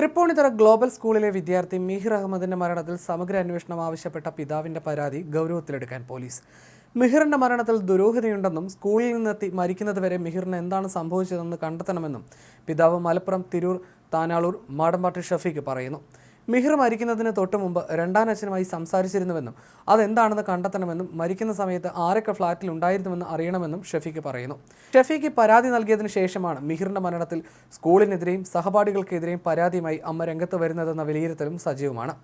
Tripunithura global സ്കൂളിലെ വിദ്യാർത്ഥി മിഹിർ അഹമ്മദിന്റെ മരണത്തിൽ സമഗ്ര അന്വേഷണം ആവശ്യപ്പെട്ട പിതാവിന്റെ പരാതി ഗൗരവത്തിലെടുക്കാൻ പോലീസ്. മിഹിറിന്റെ മരണത്തിൽ ദുരൂഹതയുണ്ടെന്നും സ്കൂളിൽ നിന്നെത്തി മരിക്കുന്നതുവരെ മിഹിറിന് എന്താണ് സംഭവിച്ചതെന്ന് കണ്ടെത്തണമെന്നും പിതാവ് മലപ്പുറം തിരൂർ താനാളൂർ മാടമ്പാട്ടി ഷഫീഖ് പറയുന്നു. മിഹിർ മരിക്കുന്നതിന് തൊട്ടു മുമ്പ് രണ്ടാനച്ഛനുമായി സംസാരിച്ചിരുന്നുവെന്നും അതെന്താണെന്ന് കണ്ടെത്തണമെന്നും മരിക്കുന്ന സമയത്ത് ആരൊക്കെ ഫ്ളാറ്റിൽ ഉണ്ടായിരുന്നുവെന്ന് അറിയണമെന്നും ഷഫീഖ് പറയുന്നു. ഷെഫീക്ക് പരാതി നൽകിയതിന് ശേഷമാണ് മിഹിറിന്റെ മരണത്തിൽ സ്കൂളിനെതിരെയും സഹപാഠികൾക്കെതിരെയും പരാതിയുമായി അമ്മ രംഗത്ത് വരുന്നതെന്ന വിലയിരുത്തലും സജീവമാണ്.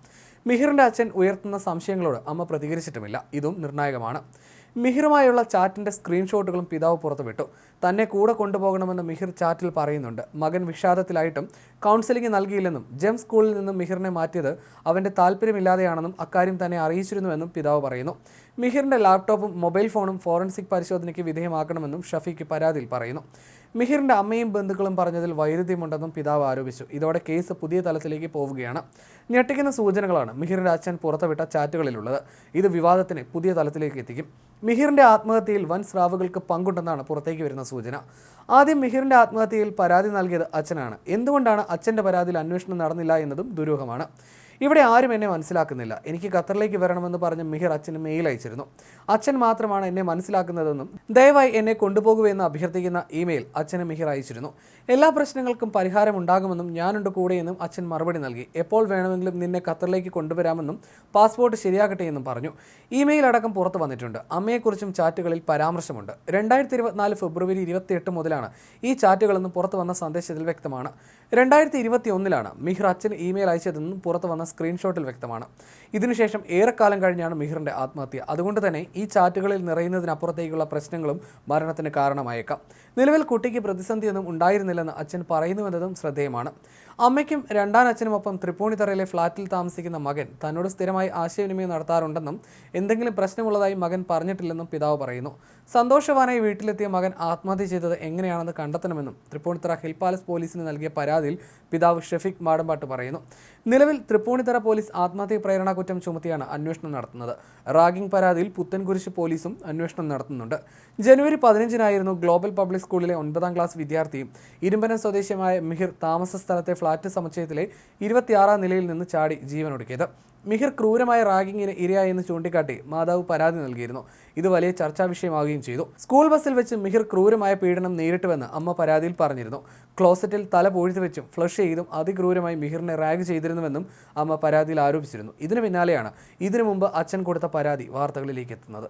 മിഹിറിന്റെ അച്ഛൻ ഉയർത്തുന്ന സംശയങ്ങളോട് അമ്മ പ്രതികരിച്ചിട്ടുമില്ല. ഇതും നിർണായകമാണ്. മിഹിറുമായുള്ള ചാറ്റിന്റെ സ്ക്രീൻഷോട്ടുകളും പിതാവ് പുറത്തുവിട്ടു. തന്നെ കൂടെ കൊണ്ടുപോകണമെന്ന് മിഹിർ ചാറ്റിൽ പറയുന്നുണ്ട്. മകൻ വിഷാദത്തിലായിട്ടും കൗൺസിലിംഗ് നൽകിയില്ലെന്നും ജെം സ്കൂളിൽ നിന്നും മിഹിറിനെ മാറ്റിയത് അവന്റെ താല്പര്യമില്ലാതെയാണെന്നും അക്കാര്യം തന്നെ അറിയിച്ചിരുന്നുവെന്നും പിതാവ് പറയുന്നു. മിഹിറിന്റെ ലാപ്ടോപ്പും മൊബൈൽ ഫോണും ഫോറൻസിക് പരിശോധനയ്ക്ക് വിധേയമാക്കണമെന്നും ഷഫീഖ് പരാതിയിൽ പറയുന്നു. മിഹിറിന്റെ അമ്മയും ബന്ധുക്കളും പറഞ്ഞതിൽ വൈരുദ്ധ്യമുണ്ടെന്നും പിതാവ് ആരോപിച്ചു. ഇതോടെ കേസ് പുതിയ തലത്തിലേക്ക് പോവുകയാണ്. ഞെട്ടിക്കുന്ന സൂചനകളാണ് മിഹിറിന്റെ അച്ഛൻ പുറത്തുവിട്ട ചാറ്റുകളിലുള്ളത്. ഇത് വിവാദത്തിന് പുതിയ തലത്തിലേക്ക് എത്തിക്കും. മിഹിറിന്റെ ആത്മഹത്യയിൽ വൻ സ്രാവുകൾക്ക് പങ്കുണ്ടെന്നാണ് പുറത്തേക്ക് വരുന്ന സൂചന. ആദ്യം മിഹിറിന്റെ ആത്മഹത്യയിൽ പരാതി നൽകിയത് അച്ഛനാണ്. എന്തുകൊണ്ടാണ് അച്ഛന്റെ പരാതിയിൽ അന്വേഷണം നടന്നില്ല എന്നതും ദുരൂഹമാണ്. ഇവിടെ ആരും എന്നെ മനസ്സിലാക്കുന്നില്ല. എനിക്ക് ഖത്തറിലേക്ക് വരണമെന്ന് പറഞ്ഞ് മിഹിർ അച്ഛന് മെയിൽ അയച്ചിരുന്നു. അച്ഛൻ മാത്രമാണ് എന്നെ മനസ്സിലാക്കുന്നതെന്നും ദയവായി എന്നെ കൊണ്ടുപോകുമെന്ന് അഭ്യർത്ഥിക്കുന്ന ഇമെയിൽ അച്ഛന് മിഹിർ അയച്ചിരുന്നു. എല്ലാ പ്രശ്നങ്ങൾക്കും പരിഹാരം ഉണ്ടാകുമെന്നും ഞാനുണ്ട് കൂടെയെന്നും അച്ഛൻ മറുപടി നൽകി. എപ്പോൾ വേണമെങ്കിലും നിന്നെ ഖത്തറിലേക്ക് കൊണ്ടുവരാമെന്നും പാസ്പോർട്ട് ശരിയാകട്ടെ എന്നും പറഞ്ഞു. ഇമെയിൽ അടക്കം പുറത്തു വന്നിട്ടുണ്ട്. അമ്മയെക്കുറിച്ചും ചാറ്റുകളിൽ പരാമർശമുണ്ട്. രണ്ടായിരത്തി ഇരുപത്തിനാല് ഫെബ്രുവരി ഇരുപത്തിയെട്ട് മുതലാണ് ഈ ചാറ്റുകളെന്നും പുറത്തു വന്ന സന്ദേശത്തിൽ വ്യക്തമാണ്. രണ്ടായിരത്തി ഇരുപത്തി ഒന്നിലാണ് മിഹിർ അച്ഛൻ ഇമെയിൽ അയച്ചതെന്നും പുറത്തു വന്ന സ്ക്രീൻഷോട്ടിൽ വ്യക്തമാണ്. ഇതിനുശേഷം ഏറെക്കാലം കഴിഞ്ഞാണ് മിഹിറിന്റെ ആത്മഹത്യ. അതുകൊണ്ട് തന്നെ ഈ ചാറ്റുകളിൽ നിറയുന്നതിനപ്പുറത്തേക്കുള്ള പ്രശ്നങ്ങളും മരണത്തിന് കാരണമായേക്കാം. നിലവിൽ കുട്ടിക്ക് പ്രതിസന്ധിയൊന്നും ഉണ്ടായിരുന്നില്ലെന്ന് അച്ഛൻ പറയുന്നുവെന്നതും ശ്രദ്ധേയമാണ്. അമ്മയ്ക്കും രണ്ടാം അച്ഛനുമൊപ്പം തൃപ്പൂണിത്തറയിലെ ഫ്ളാറ്റിൽ താമസിക്കുന്ന മകൻ തന്നോട് സ്ഥിരമായി ആശയവിനിമയം നടത്താറുണ്ടെന്നും എന്തെങ്കിലും പ്രശ്നമുള്ളതായി മകൻ പറഞ്ഞിട്ടില്ലെന്നും പിതാവ് പറയുന്നു. സന്തോഷവാനായി വീട്ടിലെത്തിയ മകൻ ആത്മഹത്യ ചെയ്തത് എങ്ങനെയാണെന്ന് കണ്ടെത്തണമെന്നും തൃപ്പൂണിത്തറ ഹിൽ പാലസ് പോലീസിന് നൽകിയ പരാതിയിൽ പിതാവ് ഷെഫീഖ് മാടമ്പാട്ട് പറയുന്നു. നിലവിൽ തൃപ്പൂണിത്തറ പോലീസ് ആത്മഹത്യ പ്രേരണ കുറ്റം ചുമത്തിയാണ് അന്വേഷണം നടത്തുന്നത്. റാഗിംഗ് പരാതിയിൽ പുത്തൻകുരിശ് പോലീസും അന്വേഷണം നടത്തുന്നുണ്ട്. ജനുവരി പതിനഞ്ചിനായിരുന്നു ഗ്ലോബൽ പബ്ലിക് സ്കൂളിലെ ഒൻപതാം ക്ലാസ് വിദ്യാർത്ഥിയും ഇരുമ്പനം സ്വദേശിയമായ മിഹിർ താമസ സ്ഥലത്തെ ഫ്ളാറ്റ് സമുച്ചയത്തിലെ ഇരുപത്തിയാറാം നിലയിൽ നിന്ന് ചാടി ജീവനൊടുക്കിയത്. മിഹിർ ക്രൂരമായ റാഗിങ്ങിന് ഇരയായെന്ന് ചൂണ്ടിക്കാട്ടി മാതാവ് പരാതി നൽകിയിരുന്നു. ഇത് വലിയ ചർച്ചാ വിഷയമാവുകയും ചെയ്തു. സ്കൂൾ ബസ്സിൽ വെച്ച് മിഹിർ ക്രൂരമായ പീഡനം നേരിട്ടുവെന്ന് അമ്മ പരാതിയിൽ പറഞ്ഞിരുന്നു. ക്ലോസറ്റിൽ തല പൊഴുതി വെച്ചും ഫ്ലഷ് ചെയ്തും അതിക്രൂരമായി മിഹിറിനെ റാഗ് ചെയ്തിരുന്നുവെന്നും അമ്മ പരാതിയിൽ ആരോപിച്ചിരുന്നു. ഇതിനു പിന്നാലെയാണ് ഇതിനു മുമ്പ് അച്ഛൻ കൊടുത്ത പരാതി വാർത്തകളിലേക്ക് എത്തുന്നത്.